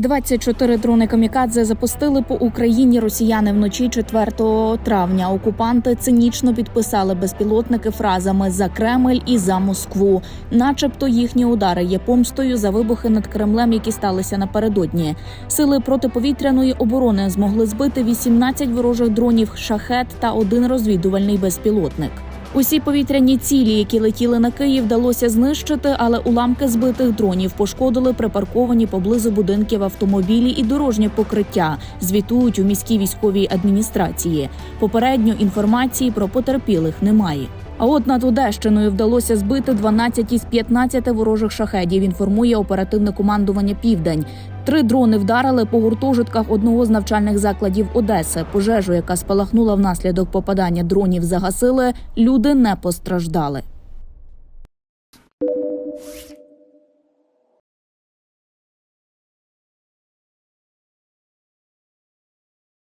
24 дрони камікадзе запустили по Україні росіяни вночі 4 травня. Окупанти цинічно підписали безпілотники фразами за Кремль і за Москву, начебто їхні удари є помстою за вибухи над Кремлем, які сталися напередодні. Сили протиповітряної оборони змогли збити 18 ворожих дронів шахет та один розвідувальний безпілотник. Усі повітряні цілі, які летіли на Київ, вдалося знищити, але уламки збитих дронів пошкодили припарковані поблизу будинків автомобілі і дорожнє покриття. Звітують у міській військовій адміністрації. Попередньо інформації про потерпілих немає. А от над Одещиною вдалося збити 12 із 15 ворожих шахедів. Інформує оперативне командування Південь. Три дрони вдарили по гуртожитках одного з навчальних закладів Одеси. Пожежу, яка спалахнула внаслідок попадання дронів, загасили. Люди не постраждали.